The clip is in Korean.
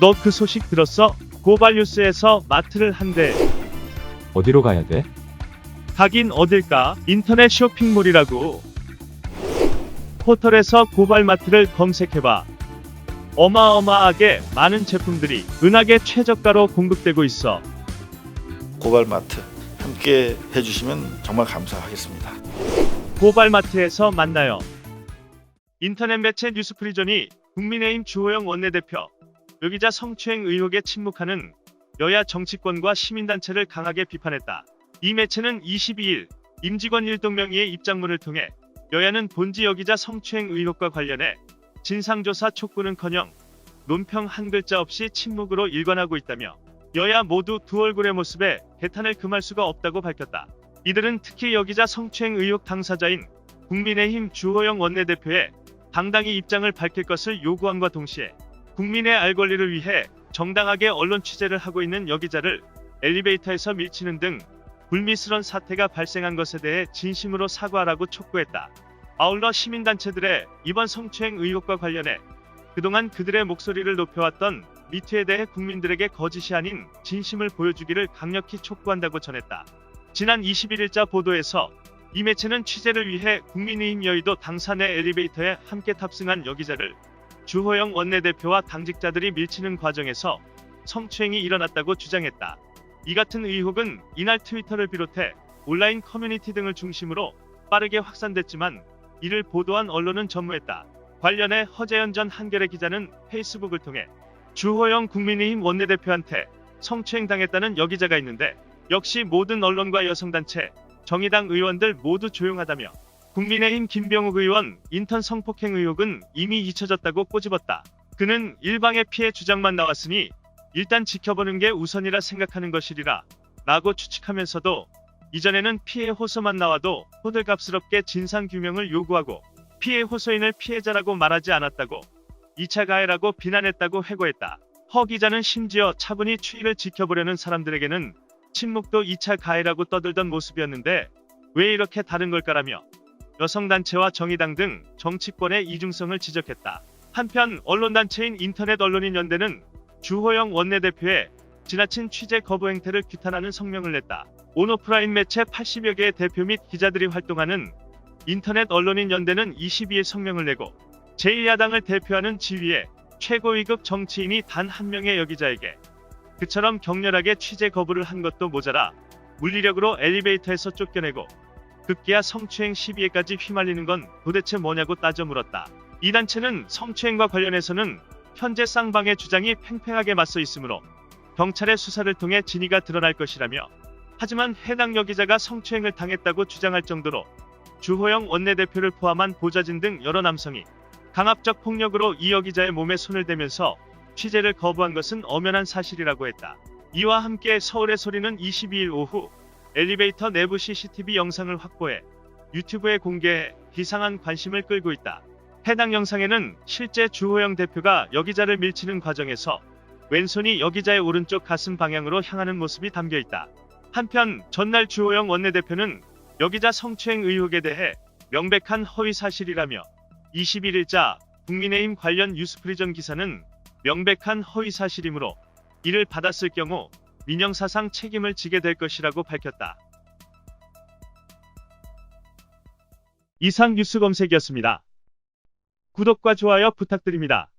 너 그 소식 들었어? 고발뉴스에서 마트를 한대. 어디로 가야 돼? 가긴 어딜까? 인터넷 쇼핑몰이라고. 포털에서 고발마트를 검색해봐. 어마어마하게 많은 제품들이 은하계 최저가로 공급되고 있어. 고발마트 함께 해주시면 정말 감사하겠습니다. 고발마트에서 만나요. 인터넷 매체 뉴스프리존이 국민의힘 주호영 원내대표, 여기자 성추행 의혹에 침묵하는 여야 정치권과 시민단체를 강하게 비판했다. 이 매체는 22일 임직원 일동명의의 입장문을 통해 여야는 본지 여기자 성추행 의혹과 관련해 진상조사 촉구는커녕 논평 한 글자 없이 침묵으로 일관하고 있다며 여야 모두 두 얼굴의 모습에 개탄을 금할 수가 없다고 밝혔다. 이들은 특히 여기자 성추행 의혹 당사자인 국민의힘 주호영 원내대표의 당당히 입장을 밝힐 것을 요구함과 동시에 국민의 알 권리를 위해 정당하게 언론 취재를 하고 있는 여기자를 엘리베이터에서 밀치는 등 불미스런 사태가 발생한 것에 대해 진심으로 사과하라고 촉구했다. 아울러 시민단체들의 이번 성추행 의혹과 관련해 그동안 그들의 목소리를 높여왔던 미투에 대해 국민들에게 거짓이 아닌 진심을 보여주기를 강력히 촉구한다고 전했다. 지난 21일자 보도에서 이 매체는 취재를 위해 국민의힘 여의도 내 엘리베이터에 함께 탑승한 여기자를 주호영 원내대표와 당직자들이 밀치는 과정에서 성추행이 일어났다고 주장했다. 이 같은 의혹은 이날 트위터를 비롯해 온라인 커뮤니티 등을 중심으로 빠르게 확산됐지만 이를 보도한 언론은 전무했다. 관련해 허재현 전 한겨레 기자는 페이스북을 통해 주호영 국민의힘 원내대표한테 성추행 당했다는 여기자가 있는데 역시 모든 언론과 여성단체, 정의당 의원들 모두 조용하다며 국민의힘 김병욱 의원 인턴 성폭행 의혹은 이미 잊혀졌다고 꼬집었다. 그는 일방의 피해 주장만 나왔으니 일단 지켜보는 게 우선이라 생각하는 것이리라 라고 추측하면서도 이전에는 피해 호소만 나와도 호들갑스럽게 진상규명을 요구하고 피해 호소인을 피해자라고 말하지 않았다고 2차 가해라고 비난했다고 회고했다. 허 기자는 심지어 차분히 추이를 지켜보려는 사람들에게는 침묵도 2차 가해라고 떠들던 모습이었는데 왜 이렇게 다른 걸까라며 여성단체와 정의당 등 정치권의 이중성을 지적했다. 한편 언론단체인 인터넷 언론인 연대는 주호영 원내대표의 지나친 취재 거부 행태를 규탄하는 성명을 냈다. 온오프라인 매체 80여 개의 대표 및 기자들이 활동하는 인터넷 언론인 연대는 22일 성명을 내고 제1야당을 대표하는 지위에 최고위급 정치인이 단 한 명의 여기자에게 그처럼 격렬하게 취재 거부를 한 것도 모자라 물리력으로 엘리베이터에서 쫓겨내고 급기야 성추행 시비에까지 휘말리는 건 도대체 뭐냐고 따져 물었다. 이 단체는 성추행과 관련해서는 현재 쌍방의 주장이 팽팽하게 맞서 있으므로 경찰의 수사를 통해 진위가 드러날 것이라며 하지만 해당 여기자가 성추행을 당했다고 주장할 정도로 주호영 원내대표를 포함한 보좌진 등 여러 남성이 강압적 폭력으로 이 여기자의 몸에 손을 대면서 취재를 거부한 것은 엄연한 사실이라고 했다. 이와 함께 서울의 소리는 22일 오후 엘리베이터 내부 CCTV 영상을 확보해 유튜브에 공개해 비상한 관심을 끌고 있다. 해당 영상에는 실제 주호영 대표가 여기자를 밀치는 과정에서 왼손이 여기자의 오른쪽 가슴 방향으로 향하는 모습이 담겨 있다. 한편 전날 주호영 원내대표는 여기자 성추행 의혹에 대해 명백한 허위 사실이라며 21일자 국민의힘 관련 뉴스프리전 기사는 명백한 허위 사실이므로 이를 받았을 경우 민영사상 책임을 지게 될 것이라고 밝혔다. 이상 뉴스 검색이었습니다. 구독과 좋아요 부탁드립니다.